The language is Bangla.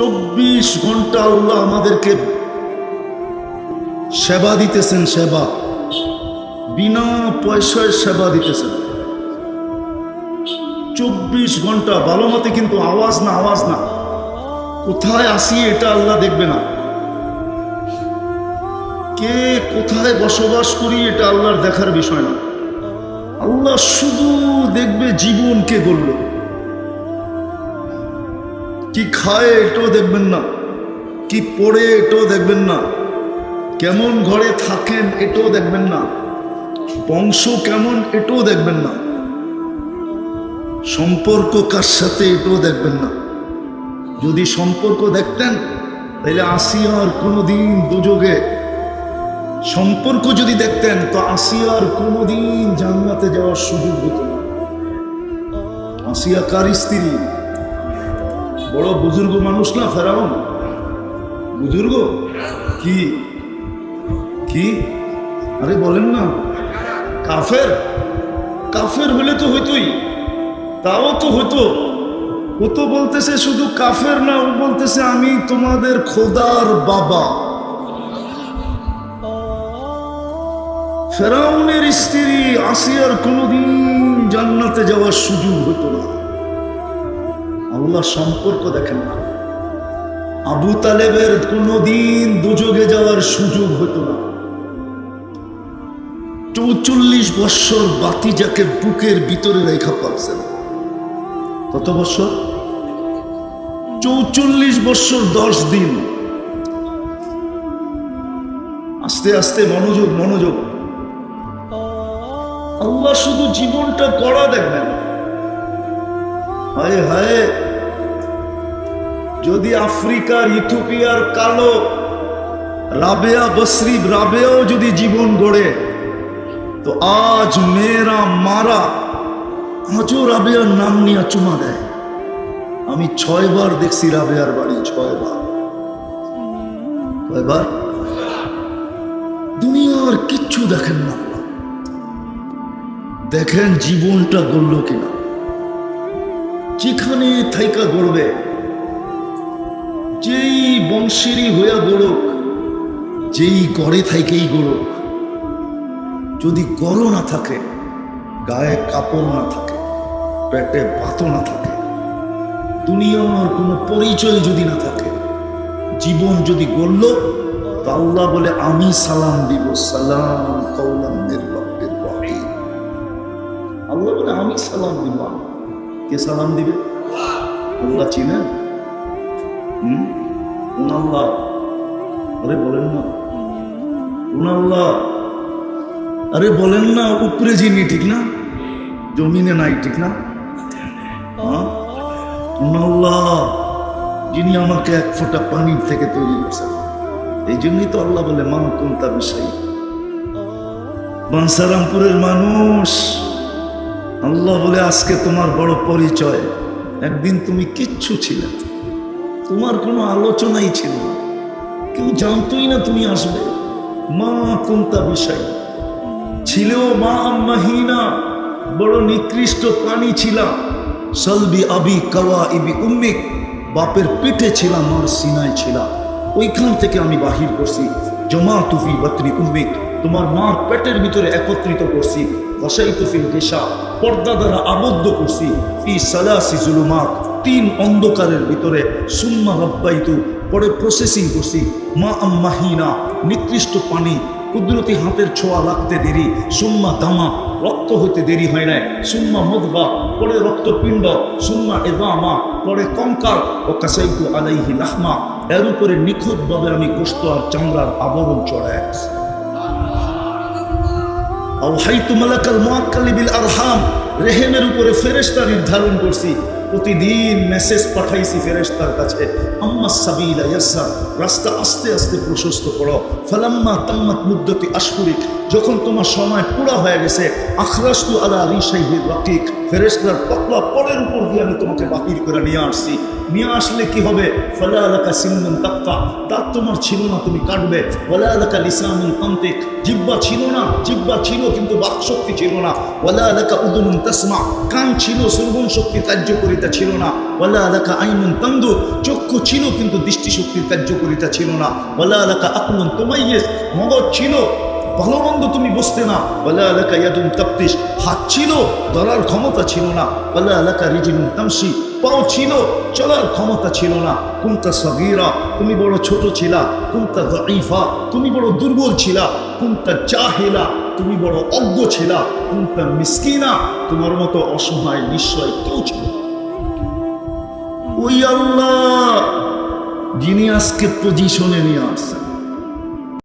চব্বিশ ঘণ্টা আল্লাহ আমাদেরকে সেবা দিতেছেন, সেবা। বিনা পয়সায় সেবা দিতেছেন। চব্বিশ ঘণ্টা, ভালো মতে কিন্তু আওয়াজ না আওয়াজ না। কোথায় আসি এটা আল্লাহ দেখবে না। কে কোথায় বসবাস করি এটা আল্লাহর দেখার বিষয় না। আল্লাহ শুধু দেখবে জীবন কে গড়ল। কি খায় এটাও দেখবেন না। কি পড়ে এটাও দেখবেন না। কেমন ঘরে থাকেন এটাও দেখবেন না। বংশ কেমন এটাও দেখবেন না। সম্পর্ক কার সাথে এটাও দেখবেন না। যদি সম্পর্ক দেখতেন, তাহলে আসিয়ার কোনোদিন দুযোগে। সম্পর্ক যদি দেখতেন, তো আসিয়ার কোনোদিন জান্নাতে যাওয়ার সুযোগ হতো না। আসিয়া কার স্ত্রী? বড় বুজুর্গ মানুষ না ফেরাউন? বুজুর্গ? কি? কি? আরে বলেন না। কাফের? কাফের হলে তো হইতোই। তাও তো হতো ও তো বলতেছে শুধু কাফের না, ও বলতেছে আমি তোমাদের খোদার বাবা। ফেরাউনের স্ত্রী আসিয়ার কোনোদিন জান্নাতে যাওয়ার সুযোগ হতো না। আল্লাহ সম্পর্ক দেখেন না। আবু তালেবের কোনোদিন দুযোগে যাওয়ার সুযোগ হতো না। চৌচল্লিশ বৎসর বাতি যাকে বুকের ভিতরে রেখা পাচ্ছেন কত বছর চৌচল্লিশ বৎসর দশ দিন। আস্তে আস্তে মনোযোগ মনোযোগ। আল্লাহ শুধু জীবনটা করা দেখবেন। হায় হায়। যদি আফ্রিকার ইথোপিয়ার কালো, রাবেয়া বসরি রাবেয়াও যদি জীবন গড়ে, তো আজ মেয়েরা, মারা, আজও রাবেয়ার নাম নিয়ে চুমা দেয়। আমি ছয়বার দেখছি রাবেয়ার বাড়ি, ছয়বার। কয়বার? দুনিয়ার কিচ্ছু দেখেন না। দেখেন জীবনটা গড়ল কিনা। যেখানে থাইকা গড়বে, যেই বংশেরই হইয়া গড়ুক, যেই গড়ে থাইকেই গড়ুক, যদি গড় না থাকে, গায়ে কাপড় না থাকে, পেটে বাতো না থাকে, দুনিয়ার কোনো পরিচয় যদি না থাকে, জীবন যদি গড়ল, তো আল্লাহ বলে, আমি সালাম দিব, সালাম কৌলাম আল্লাহ বলে, আমি সালাম দিব কে সালাম দিবে? আল্লাহ চিনেন হুম? আল্লাহ আরে বলেন না। কোন আল্লাহ আরে বলেন না, উপরে যিনি, ঠিক না? জমিনে নাই, ঠিক না? হ্যাঁ? আল্লাহ যিনি আমাকে এক ফোঁটা পানির থেকে তৈরি করছেন। এই জন্যই তো আল্লাহ বলে মা কোনটা বিষয় বাঞ্সারামপুরের মানুষ। আল্লাহ বলে, আজকে তোমার বড় পরিচয়। একদিন তুমি কিচ্ছু ছিলে তোমার কোনো আলোচনাই ছিল না। কেউ জানতোই না তুমি আসবে। মা কোনটা বিষয়? ছিলেও মা আম্মাহিনা, বড় নিকৃষ্ট প্রাণী ছিলাম। সলবি আবি কাওয়া ইবি উম্মিক, বাপের পেটে ছিলাম মার সিনায় ছিলাম। ওইখান থেকে আমি বাহির করছি। জমা তুফি বাতনি উম্মিক তোমার মার পেটের ভিতরে একত্রিত করছি। বসাই তুফিল দেশা পর্দা দ্বারা আবদ্ধ করছি। ফি সালাসি জুলুমাত, তিন অন্ধকারের ভিতরে। সুম্মা রব্বাইতু পরে প্রসেসিং করছি। মা আম্মাহিনা, নিকৃষ্ট পানি, কুদরতি হাতের ছোঁয়া লাগতে দেরি। সুম্মা দামা, রক্ত হইতে দেরি হয় নাই। সুম্মা মদগা পরে রক্তপিণ্ড। সুম্মা এদামা পরে কঙ্কাল ও কাসাইকু আলাইহি লাহমা, এর উপরে নিখুঁতভাবে আমি কোস্ত আর চামড়ার আবরণ চড়ায় আরহাম, রেহেমের উপরে ফেরেশতা নির্ধারণ করছি। প্রতিদিন মেসেজ পাঠাইছি ফেরেস্তার কাছে আম্মা সাবিলা ইয়াসসার। রাস্তা আস্তে আস্তে প্রশস্ত করো। ফালাম্মা তাম্মাত মুদ্দতি আশহুরিক যখন তোমার সময় পুরা হয়ে গেছে, আখরাস্তু আলা রিশাইহির রাকিক, ফেরেশতার পাতলা পরের উপর দিয়ে আমি তোমাকে বাহির করে নিয়ে আসছি। নিয়ে আসলে কি হবে? ফলা আলাকা সিন্দন তাক্কা তার তোমার ছিল না, তুমি কাটবে। ওলা আলাকা লিসানুল তান্তিক, জিব্বা ছিল না, জিব্বা ছিল কিন্তু বাকশক্তি ছিল না। ওলা আলাকা উদুনুন তাসমা, কান ছিল শ্রবণ শক্তি কার্যকরিতা ছিল না। ওয়ালা আলাকা আইনুন তান্দু, চক্ষু ছিল কিন্তু দৃষ্টিশক্তির কার্যকরিতা ছিল না। ওয়ালা আলাকা আকলুন তোমাইয়েস, মগজ ছিল। ভালো মন্দ তুমি বুঝতে না। ওয়ালা আলাকা ইয়াদুন তাপ্তিস হাত ছিল, ধরার ক্ষমতা ছিল না। ওয়ালা আলাকা রিজিনুন তামসি, পাও ছিল, চলার ক্ষমতা ছিল না। কুন্তা সগীরা, তুমি বড় ছোট ছিলা। কুন্তা দাইফা তুমি বড় দুর্বল ছিলা। কুন্তা জাহেলা, তুমি বড় অজ্ঞ ছিলা। কুন্তা মিসকিনা, তোমার মতো অসহায় নিশ্চয় কেউ ছিল। ওই আল্লাহ যিনি আজকে পজিশনে নিয়ে আসছেন।